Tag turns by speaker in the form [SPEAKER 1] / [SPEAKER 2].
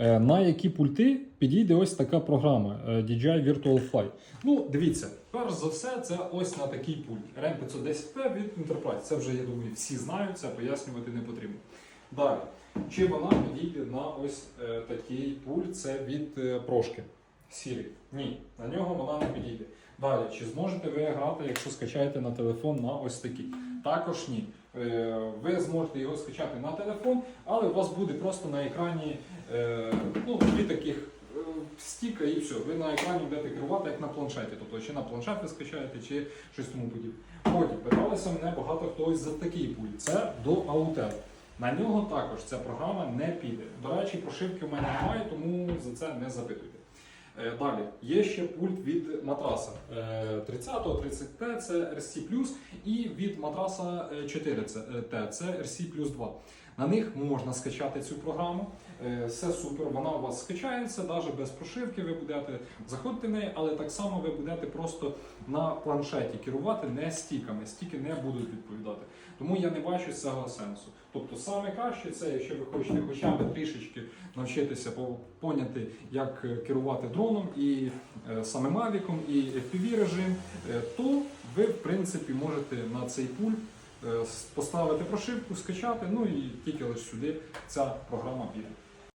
[SPEAKER 1] Е, На які пульти підійде ось така програма е, DJI Virtual Fly. Ну, дивіться, перш за все, це ось на такий пульт. RM510P від Enterprise. Це вже, я думаю, всі знають, це пояснювати не потрібно. Далі, чи вона підійде на ось е, такий пульт, це від прошки. Сірі. Ні, на нього вона не підійде. Далі, чи зможете ви грати, якщо скачаєте на телефон на ось такий? Також ні. Е, Ви зможете його скачати на телефон, але у вас буде просто на екрані е, ну, дві таких е, стіка і все. Ви на екрані будете керувати як на планшеті. Тобто чи на планшет ви скачаєте, чи щось тому подібне. Потім питалися мене багато хто ось за такий пульт. Це до Autel. На нього також ця програма не піде. До речі, прошивки в мене немає, тому за це не запитуйте. Е, Далі є ще пульт від матраса Е, 30 30 t це RC+, і від матраса е, 4 t це RC 2. На них можна скачати цю програму. Е, Все супер, вона у вас скачається, навіть без прошивки ви будете заходити в неї, але так само ви будете просто на планшеті керувати не стіками. Стіки не будуть відповідати. Тому я не бачу цього сенсу. Тобто саме краще це, якщо ви хочете хоча б трішечки навчитися поняти, як е, керувати дроном і е, саме Mavic, і FPV режим, то ви в принципі можете на цей пульт поставити прошивку, скачати, ну і тільки лише сюди ця програма піде.